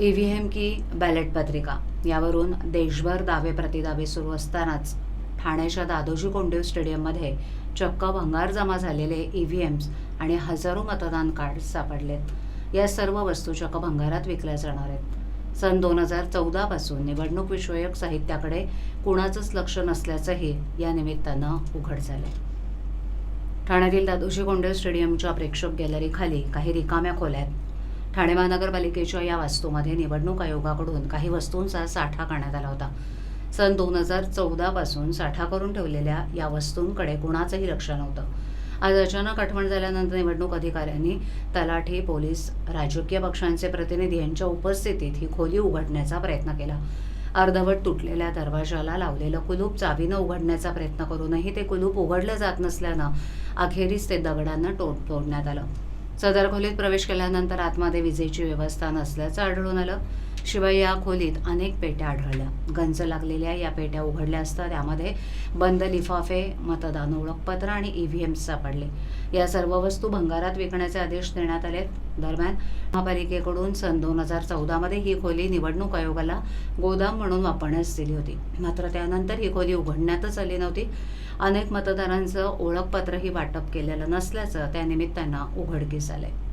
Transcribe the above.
E V M की ballot पत्रिका. यावरून देशभर दावे प्रतिदावे सुरू असतानाच ठाण्याच्या दादोजी कोंडदेव स्टेडियममध्ये चक्क भंगार जमा झालेले ई व्ही एम्स आणि हजारो मतदान कार्ड सापडलेत. या सर्व वस्तू चक्क भंगारात विकल्या जाणार आहेत. सन दोन हजार चौदापासून निवडणूक विषयक साहित्याकडे कुणाचंच लक्ष नसल्याचंही या निमित्तानं उघड झालं ठाण्यातील दादोजी कोंडदेव स्टेडियमच्या प्रेक्षक गॅलरीखाली काही रिकाम्या खोल्यात ठाणे महानगरपालिकेच्या या वास्तूमध्ये निवडणूक आयोगाकडून काही वस्तूंचा साठा करण्यात आला होता. सन दोन हजार चौदापासून साठा करून ठेवलेल्या या वस्तूंकडे कुणाचंही लक्ष नव्हतं. आज अचानक आठवण झाल्यानंतर निवडणूक अधिकाऱ्यांनी तलाठी पोलीस राजकीय पक्षांचे प्रतिनिधी यांच्या उपस्थितीत ही खोली उघडण्याचा प्रयत्न केला. अर्धवट तुटलेल्या दरवाजाला लावलेलं कुलूप चावीनं उघडण्याचा प्रयत्न करूनही ते कुलूप उघडलं जात नसल्यानं अखेरीस ते दगडांना तोड तोडण्यात आलं. सदर खोलीत प्रवेश केल्यानंतर आतमध्ये विजेची व्यवस्था नसल्याचं आढळून आलं. शिवाय या खोलीत अनेक पेट्या आढळल्या. गंज लागलेल्या या पेट्या उघडल्या असता त्यामध्ये बंद लिफाफे मतदान ओळखपत्र आणि ई व्ही एम्स सापडले. या सर्व वस्तू भंगारात विकण्याचे आदेश देण्यात आले. दरम्यान महापालिकेकडून सन दोन हजार चौदामध्ये ही खोली निवडणूक आयोगाला गोदाम म्हणून वापरण्यास दिली होती. मात्र त्यानंतर ही खोली उघडण्यातच आली नव्हती. अनेक मतदारांचं ओळखपत्रही वाटप केलेलं नसल्याचं त्यानिमित्तानं उघडकीस आलंय.